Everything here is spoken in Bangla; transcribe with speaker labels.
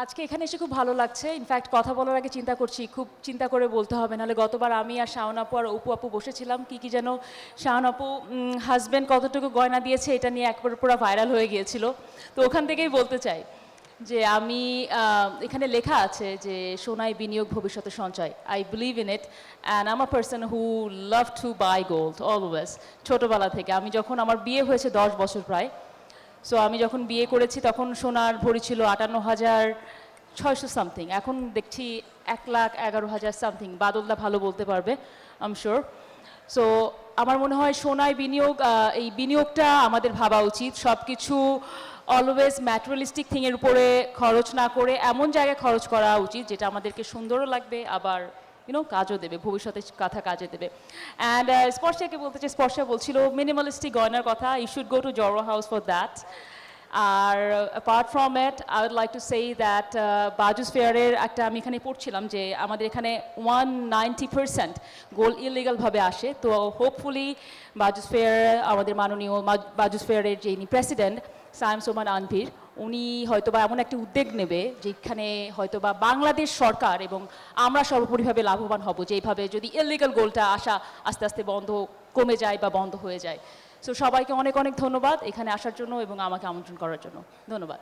Speaker 1: আজকে এখানে এসে খুব ভালো লাগছে। ইনফ্যাক্ট কথা বলার আগে চিন্তা করছি, খুব চিন্তা করে বলতে হবে। নাহলে গতবার আমি আর শাওন আপু আর অপু আপু বসেছিলাম, কি কি যেন শাওন আপু হাজব্যান্ড কতটুকু গয়না দিয়েছে এটা নিয়ে একবার পুরো ভাইরাল হয়ে গিয়েছিল। তো ওখান থেকেই বলতে চাই যে আমি এখানে লেখা আছে যে সোনায় বিনিয়োগ ভবিষ্যতে সঞ্চয়। I believe in it and am a person who love to buy gold always ছোটোবেলা থেকে। আমি যখন আমার বিয়ে হয়েছে দশ বছর প্রায় সো আমি যখন বিয়ে করেছি, তখন সোনার ভরি ছিল আটান্ন হাজার ছয়শো সামথিং এখন দেখছি এক লাখ এগারো হাজার সামথিং বাদলদা ভালো বলতে পারবে আম শিওর সো আমার মনে হয় সোনায় বিনিয়োগ এই বিনিয়োগটা আমাদের ভাবা উচিত। সব কিছু অলওয়েজ ম্যাটেরিয়ালিস্টিক থিংয়ের উপরে খরচ না করে এমন জায়গায় খরচ করা উচিত যেটা আমাদেরকে সুন্দরও লাগবে, আবার ইউনো কাজও দেবে, ভবিষ্যতে কথা কাজে দেবে। অ্যান্ড স্পর্শাকে বলতে চাই, স্পর্শা বলছিল মিনিমালিস্টিক গয়নার কথা ইউ শুড গো টু জরো house for that R apart from it I would like to say that Bajus ফেয়ারের একটা আমি এখানে পড়ছিলাম যে আমাদের এখানে ওয়ান নাইনটি পার্সেন্ট গোল ইলিগালভাবে আসে। তো হোপফুলি বাজুস ফেয়ার আমাদের মাননীয় বাজুস ফেয়ারের যিনি প্রেসিডেন্ট সায়েম সোমান আনভির উনি হয়তোবা এমন একটি উদ্যোগ নেবে যেখানে হয়তোবা বাংলাদেশ সরকার এবং আমরা সর্বোপরিভাবে লাভবান হব যে এইভাবে যদি ইলিগাল গোলটা আসা আস্তে আস্তে বন্ধ কমে যায় বা বন্ধ হয়ে যায়। সো সবাইকে অনেক অনেক ধন্যবাদ এখানে আসার জন্য এবং আমাকে আমন্ত্রণ করার জন্য। ধন্যবাদ।